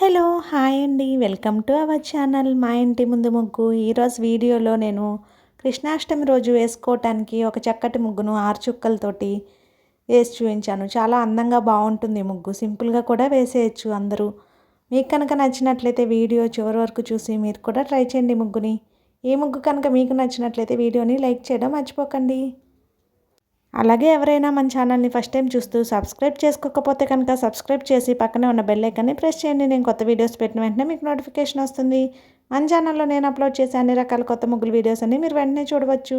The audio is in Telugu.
హలో హాయ్ అండి. వెల్కమ్ టు అవర్ ఛానల్ మా ఇంటి ముందు ముగ్గు. ఈరోజు వీడియోలో నేను కృష్ణాష్టమి రోజు వేసుకోవటానికి ఒక చక్కటి ముగ్గును ఆరు చుక్కలతోటి వేసి చూపించాను. చాలా అందంగా బాగుంటుంది ముగ్గు. సింపుల్గా కూడా వేసేయచ్చు అందరూ. మీకు కనుక నచ్చినట్లయితే వీడియో చివరి వరకు చూసి మీరు కూడా ట్రై చేయండి ముగ్గుని. ఈ ముగ్గు కనుక మీకు నచ్చినట్లయితే వీడియోని లైక్ చేయడం మర్చిపోకండి. అలాగే ఎవరైనా మన ఛానల్ని ఫస్ట్ టైం చూస్తూ సబ్స్క్రైబ్ చేసుకోకపోతే కనుక సబ్స్క్రైబ్ చేసి పక్కనే ఉన్న బెల్ ఐకాన్ని ప్రెస్ చేయండి. నేను కొత్త వీడియోస్ పెట్టిన వెంటనే మీకు నోటిఫికేషన్ వస్తుంది. మన ఛానల్లో నేను అప్లోడ్ చేసే అన్ని రకాల కొత్త ముగ్గులు వీడియోస్ అన్ని మీరు వెంటనే చూడవచ్చు.